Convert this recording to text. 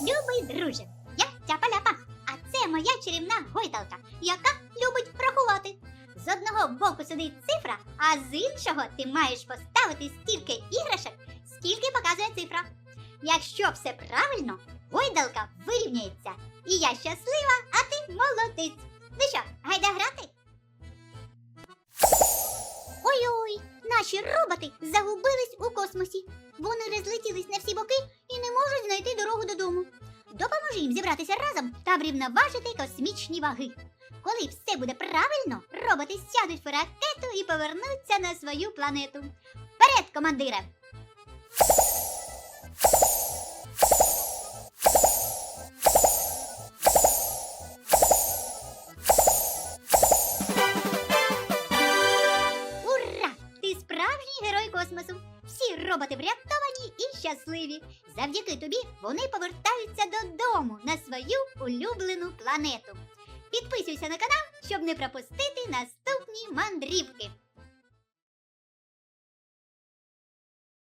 Любий друже, я тяпа-ляпа, а це моя чарівна гойдалка, яка любить рахувати. З одного боку сидить цифра, а з іншого ти маєш поставити стільки іграшок, скільки показує цифра. Якщо все правильно, гойдалка вирівняється. І я щаслива, а ти молодець. Ну що, гайда грати? Ой-ой, наші роботи загубились у космосі. Вони розлетілись на всі додому. Допоможи їм зібратися разом та врівноважити космічні ваги. Коли все буде правильно, роботи сядуть в ракету і повернуться на свою планету. Вперед, командире! Ура! Ти справжній герой космосу! Всі роботи врятовані щасливі. Завдяки тобі вони повертаються додому на свою улюблену планету. Підписуйся на канал, щоб не пропустити наступні мандрівки.